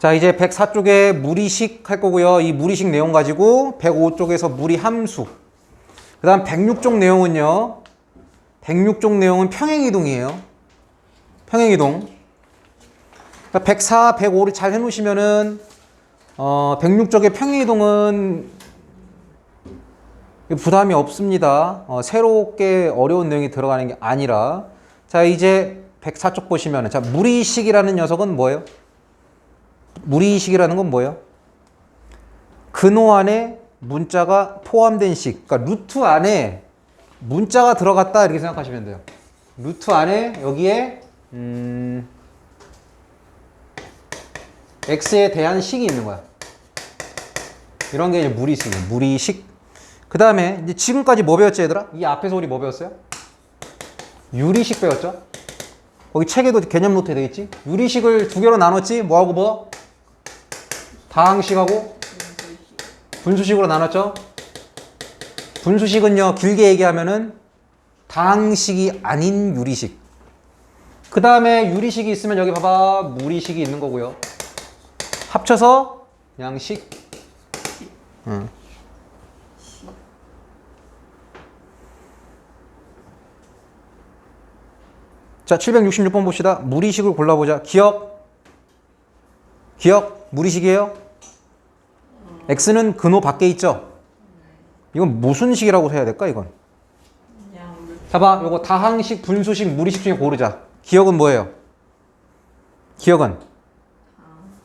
자, 이제 104쪽에 무리식 할 거고요. 이 무리식 내용 가지고 105쪽에서 무리 함수. 그 다음 106쪽 내용은요. 106쪽 내용은 평행이동이에요. 평행이동. 그러니까 104, 105를 잘 해놓으시면은, 어, 106쪽의 평행이동은 부담이 없습니다. 어, 새롭게 어려운 내용이 들어가는 게 아니라. 자, 이제 104쪽 보시면은, 자, 무리식이라는 녀석은 뭐예요? 무리식이라는 건 뭐예요? 근호 안에 문자가 포함된 식. 그러니까 루트 안에 문자가 들어갔다 이렇게 생각하시면 돼요. 루트 안에 여기에 음, x에 대한 식이 있는 거야. 이런 게 이제 무리식이에요. 무리식. 그 다음에 이제 지금까지 뭐 배웠지 얘들아? 이 앞에서 우리 뭐 배웠어요? 유리식 배웠죠? 거기 책에도 개념 노트 되어 있지? 유리식을 두 개로 나눴지? 뭐하고 뭐? 다항식하고 분수식으로 나눴죠? 분수식은요, 길게 얘기하면은 다항식이 아닌 유리식. 그 다음에 유리식이 있으면 여기 봐봐, 무리식이 있는 거고요. 합쳐서 양식. 응. 자, 766번 봅시다. 무리식을 골라보자. 기억. 기억. 무리식이에요. X는 근호 밖에 있죠. 이건 무슨 식이라고 해야 될까, 이건? 봐봐, 요거 다항식, 분수식, 무리식 중에 고르자. 기억은 뭐예요? 기억은?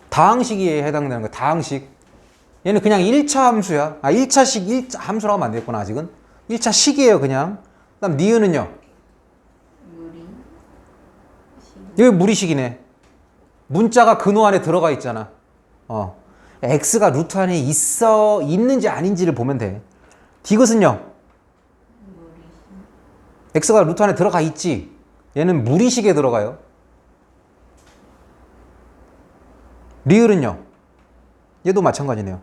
다항식에 해당되는 거야, 다항식. 얘는 그냥 1차 함수야. 아, 1차식, 1차 함수라고 하면 안 되겠구나, 아직은. 1차 식이에요, 그냥. 그 다음, 니은은요? 무리 여기 무리식이네. 문자가 근호 안에 들어가 있잖아. 어. X가 루트 안에 있어, 있는지 아닌지를 보면 돼. 디귿은요? x가 루트 안에 들어가 있지. 얘는 무리식에 들어가요. 리을은요? 얘도 마찬가지네요.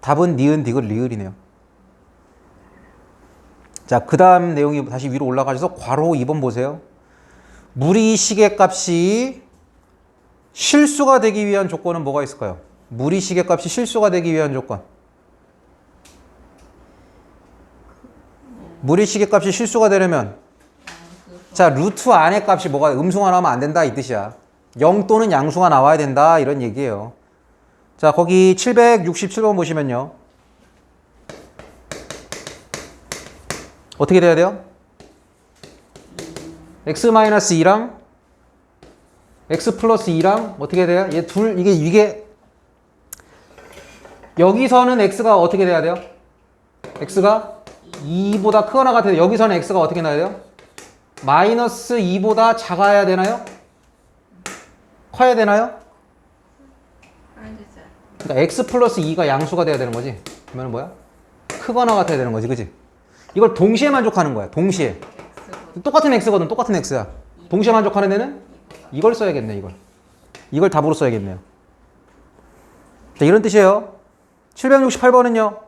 답은 니은, 디귿, 리을이네요. 자, 그 다음 내용이 다시 위로 올라가셔서 괄호 2번 보세요. 무리식의 값이 실수가 되기 위한 조건은 뭐가 있을까요? 무리식의 값이 실수가 되기 위한 조건. 무리식의 값이 실수가 되려면 자 루트 안의 값이 뭐가 음수가 나오면 안 된다 이 뜻이야. 0 또는 양수가 나와야 된다 이런 얘기예요. 자 거기 767번 보시면요. 어떻게 돼야 돼요? x-2랑 x 플러스 2랑 어떻게 돼요? 얘 둘 이게 이게 여기서는 x가 어떻게 돼야 돼요? x가 2보다 크거나 같아요. 여기서는 x가 어떻게 나야 돼요? 마이너스 2보다 작아야 되나요? 커야 되나요? 그러니까 x 플러스 2가 양수가 돼야 되는 거지. 그러면 뭐야? 크거나 같아야 되는 거지, 그지? 이걸 동시에 만족하는 거야. 동시에. 똑같은 x거든. 똑같은 x야. 동시에 만족하는 데는 이걸 써야겠네, 이걸. 이걸 답으로 써야겠네요. 자, 이런 뜻이에요. 768번은요.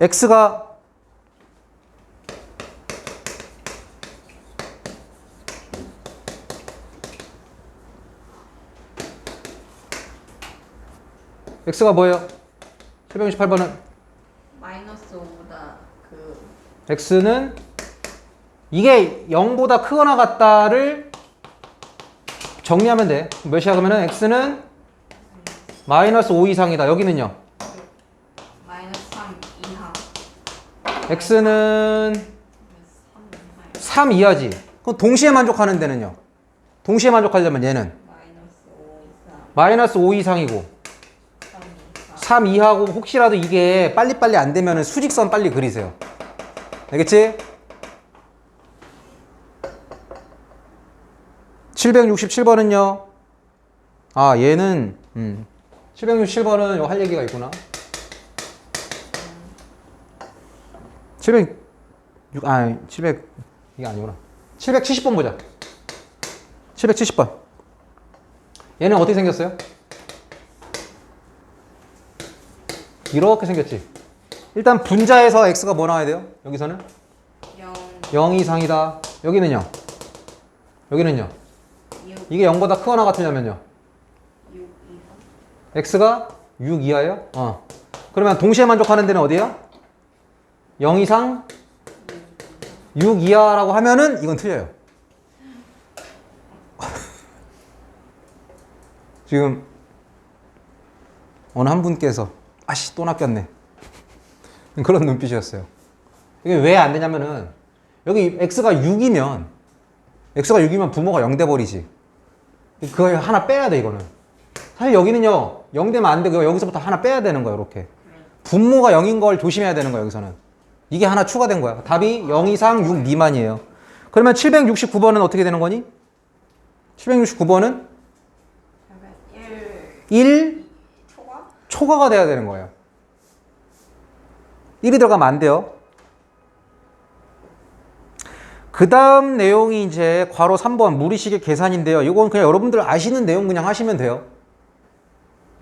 x가 x가 뭐예요? 768번은 마이너스 5보다 그 x는 이게 0보다 크거나 같다를 정리하면 돼. 몇이야 그러면은 x는 마이너스 5 이상이다. 여기는요. 마이너스 3 이하 x는 3 이하 3 이하지. 그럼 동시에 만족하는 데는요. 동시에 만족하려면 얘는 마이너스 5 이상 마이너스 5 이상이고 3 이하 3 이하고 혹시라도 이게 빨리빨리 안 되면 수직선 빨리 그리세요. 알겠지? 767번은요. 아, 얘는 음. 767번은 할 얘기가 있구나. 706 아, 700 이게 아니구나. 770번 보자. 770번. 얘는 어떻게 생겼어요? 이렇게 생겼지. 일단 분자에서 x가 뭐 나와야 돼요? 여기서는 0 0 이상이다. 여기는요? 여기는요? 6 이게 0보다 크거나 같으냐면요. 6 이상 x가 6 이하예요? 어. 그러면 동시에 만족하는 데는 어디야? 0 이상 6 이하라고 하면은 이건 틀려요. 지금 어느 한 분께서 아씨 또 낚였네. 그런 눈빛이었어요. 이게 왜 안 되냐면은 여기 x가 6이면 x가 6이면 부모가 0 돼 버리지. 그거 하나 빼야 돼 이거는. 사실 여기는요 0 되면 안 되고요 여기서부터 하나 빼야 되는 거예요 이렇게. 분모가 0인 걸 조심해야 되는 거예요 여기서는. 이게 하나 추가된 거야. 답이 0 이상 6 미만이에요. 그러면 769번은 어떻게 되는 거니? 769번은 그러면 1 1 초과 초과가 돼야 되는 거예요. 1이 들어가면 안 돼요. 그 다음 내용이 이제 괄호 3번 무리식의 계산인데요. 이건 그냥 여러분들 아시는 내용 그냥 하시면 돼요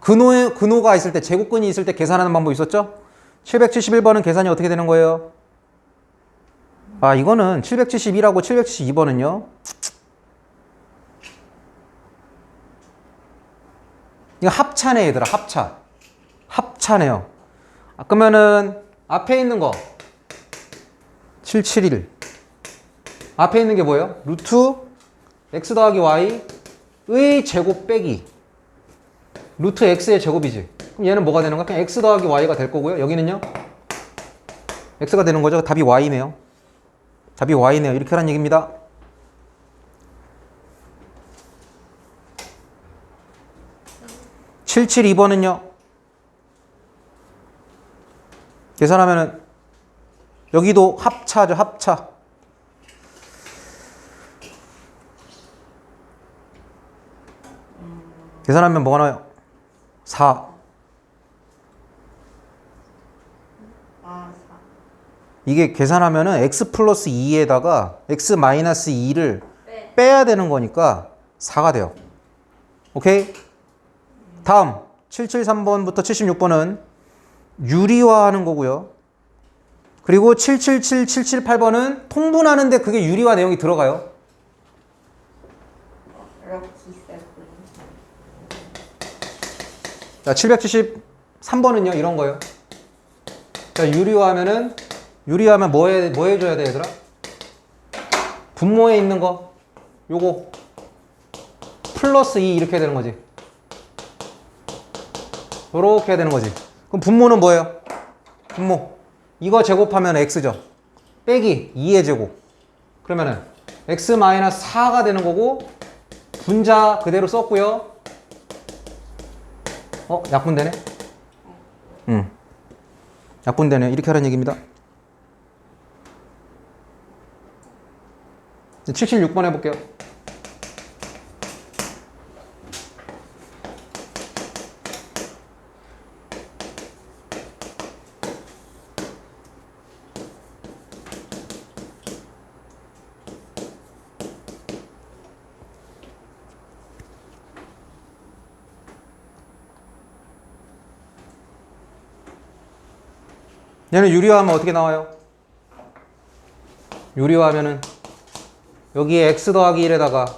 근호에, 근호가 있을 때, 제곱근이 있을 때 계산하는 방법 있었죠? 771번은 계산이 어떻게 되는 거예요? 아, 이거는 771하고 772번은요. 이거 합차네, 얘들아, 합차. 합차네요. 아, 그러면은 앞에 있는 거 771. 앞에 있는 게 뭐예요? 루트 x 더하기 y의 제곱 빼기 루트 x의 제곱이지. 그럼 얘는 뭐가 되는 거야? 그냥 x 더하기 y가 될 거고요. 여기는요? x가 되는 거죠. 답이 y네요. 답이 y네요. 이렇게 하는 얘기입니다. 칠칠 2번은요. 계산하면은 여기도 합차죠. 합차. 계산하면 뭐가 나와요? 4. 아 4. 이게 계산하면은 x 플러스 2에다가 x 마이너스 2를 빼 빼야 되는 거니까 4가 돼요. 오케이? 다음 773번부터 76번은 유리화하는 거고요. 그리고 777, 778번은 통분하는데 그게 유리화 내용이 들어가요. 자, 773번은요, 이런 거예요. 자, 유리화하면은, 유리화하면 뭐 해, 뭐 해줘야 돼, 얘들아? 분모에 있는 거, 요거, 플러스 2 이렇게 해야 되는 거지. 요렇게 해야 되는 거지. 그럼 분모는 뭐예요? 분모. 이거 제곱하면 x죠. 빼기 2의 제곱. 그러면은, x 4가 되는 거고, 분자 그대로 썼고요. 어? 약분되네? 응. 약분되네. 이렇게 하라는 얘기입니다. 76번 해볼게요. 얘는 유리화하면 어떻게 나와요? 유리화하면은 여기에 x 더하기 1에다가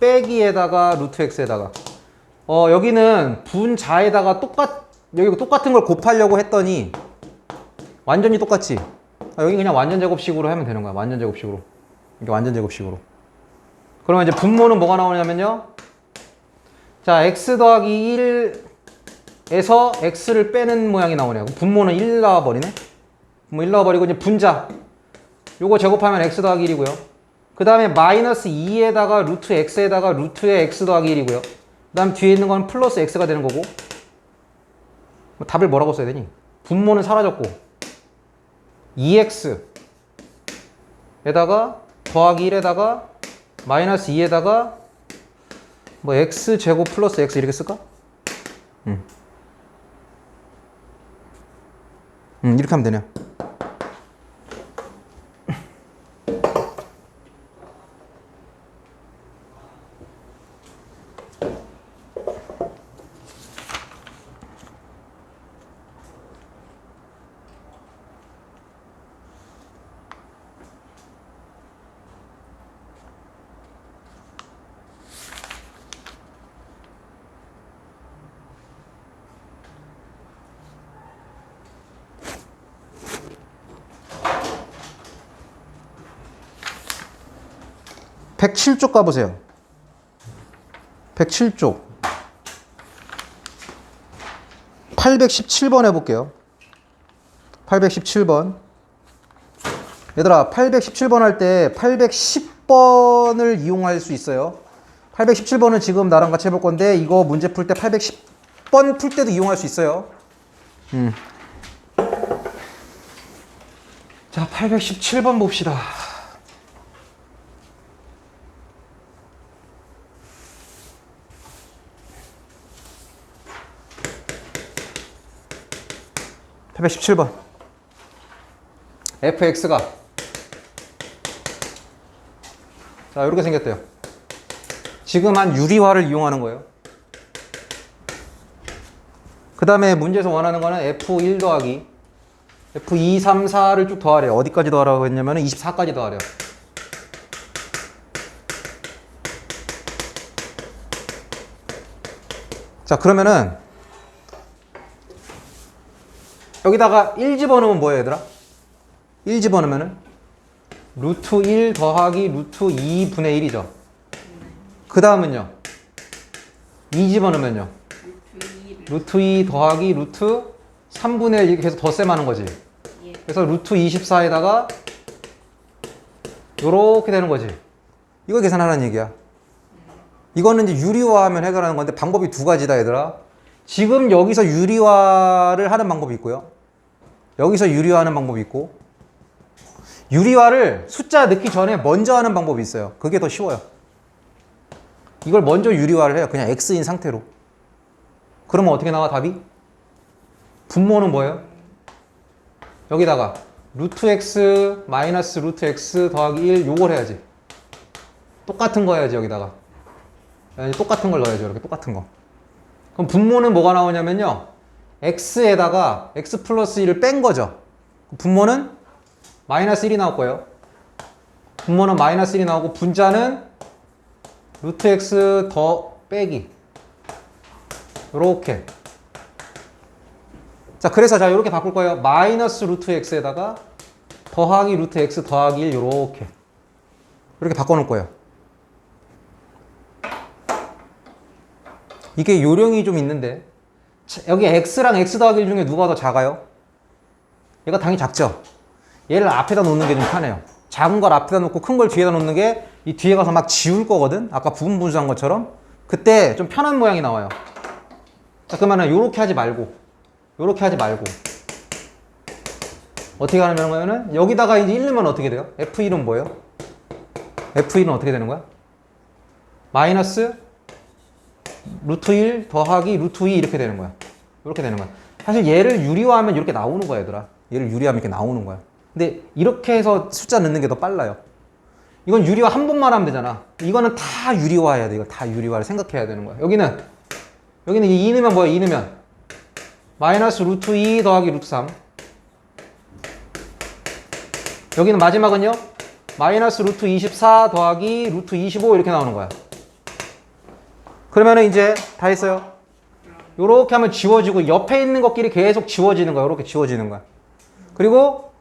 빼기에다가 루트 x에다가. 어 여기는 분자에다가 똑같 여기 똑같은 걸 곱하려고 했더니 완전히 똑같지? 아, 여기 그냥 완전 제곱식으로 하면 되는 거야 완전 제곱식으로. 이게 완전 제곱식으로. 그러면 이제 분모는 뭐가 나오냐면요. 자 x 더하기 1에서 x를 빼는 모양이 나오네요. 분모는 1 나와버리네 뭐1 나와버리고 이제 분자 요거 제곱하면 x 더하기 1이고요 그 다음에 마이너스 2에다가 루트 x에다가 루트의 x 더하기 1이고요 그 다음 뒤에 있는 건 플러스 x가 되는 거고 뭐 답을 뭐라고 써야 되니? 분모는 사라졌고 2x 에다가 더하기 1에다가 마이너스 2에다가 뭐 x 제곱 플러스 x 이렇게 쓸까? 음. 음, 이렇게 하면 되네요. 107쪽 가보세요. 107쪽. 817번 해볼게요. 817번. 얘들아, 817번 할 때 810번을 이용할 수 있어요. 817번은 지금 나랑 같이 해볼 건데, 이거 문제 풀 때 810번 풀 때도 이용할 수 있어요. 음. 자, 817번 봅시다. 팔백십칠 번. Fx가. 자 이렇게 생겼대요. 지금 한 유리화를 이용하는 거예요. 그 다음에 문제에서 원하는 거는 f1 더하기 f2, 3, 4를 쭉 더하래요. 어디까지 더하라고 했냐면 24까지 더하래요. 자 그러면은 여기다가 1 집어넣으면 뭐예요 얘들아? 1 집어넣으면은? 루트 1 더하기 루트 2분의 1이죠. 그 다음은요? 2 집어넣으면요? 루트 2 더하기 루트 3분의 1 이렇게 해서 덧셈하는 거지. 예. 그래서 루트 24에다가 요렇게 되는 거지. 이거 계산하라는 얘기야. 이거는 이제 유리화하면 해결하는 건데 방법이 두 가지다 얘들아 지금 여기서 유리화를 하는 방법이 있고요. 여기서 유리화하는 방법이 있고 유리화를 숫자 넣기 전에 먼저 하는 방법이 있어요. 그게 더 쉬워요. 이걸 먼저 유리화를 해요. 그냥 x인 상태로. 그러면 어떻게 나와 답이? 분모는 뭐예요? 여기다가 루트 x 마이너스 루트 x 더하기 1 요걸 해야지. 똑같은 거 해야지 여기다가. 똑같은 걸 넣어야죠 이렇게 똑같은 거 그럼 분모는 뭐가 나오냐면요. x에다가 x 플러스 1을 뺀 거죠. 분모는 마이너스 1이 나올 거예요. 분모는 마이너스 1이 나오고 분자는 루트 x 더 빼기. 요렇게. 자 그래서 자 이렇게 바꿀 거예요. 마이너스 루트 x에다가 더하기 루트 x 더하기 1 요렇게. 이렇게 바꿔놓을 거예요 이게 요령이 좀 있는데 자, 여기 x랑 x 더하기 1 중에 누가 더 작아요? 얘가 당연히 작죠 얘를 앞에다 놓는 게 좀 편해요 작은 걸 앞에다 놓고 큰 걸 뒤에다 놓는 게 이 뒤에 가서 막 지울 거거든 아까 부분 분수한 것처럼 그때 좀 편한 모양이 나와요 자 그러면은 요렇게 하지 말고 요렇게 하지 말고 어떻게 하는 거냐면은 여기다가 이제 1 넣으면 어떻게 돼요? F1은 뭐예요? F1은 어떻게 되는 거야? 마이너스 루트 1 더하기 루트 2 이렇게 되는 거야. 이렇게 되는 거야. 사실 얘를 유리화하면 이렇게 나오는 거야, 얘들아. 얘를 유리하면 이렇게 나오는 거야. 근데 이렇게 해서 숫자 넣는 게 더 빨라요. 이건 유리화 한 번만 하면 되잖아. 이거는 다 유리화해야 돼. 이거 다 유리화를 생각해야 되는 거야. 여기는 여기는 2 넣으면 뭐야? 2 넣으면 마이너스 루트 2 더하기 루트 3. 여기는 마지막은요. 마이너스 루트 24 더하기 루트 25 이렇게 나오는 거야. 그러면은 이제 다 했어요. 요렇게 하면 지워지고 옆에 있는 것끼리 계속 지워지는 거야. 요렇게 지워지는 거야. 그리고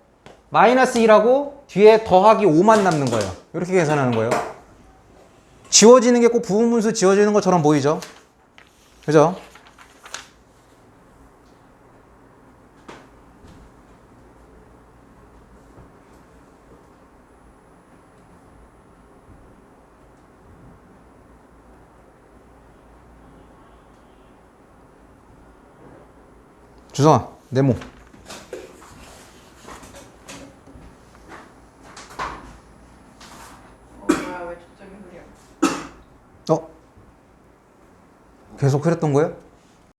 마이너스 1하고 뒤에 더하기 5만 남는 거예요. 이렇게 계산하는 거예요. 지워지는 게 꼭 부분분수 지워지는 것처럼 보이죠? 그죠? 주성아, 네모. 어? 어? 계속 그랬던 거예요?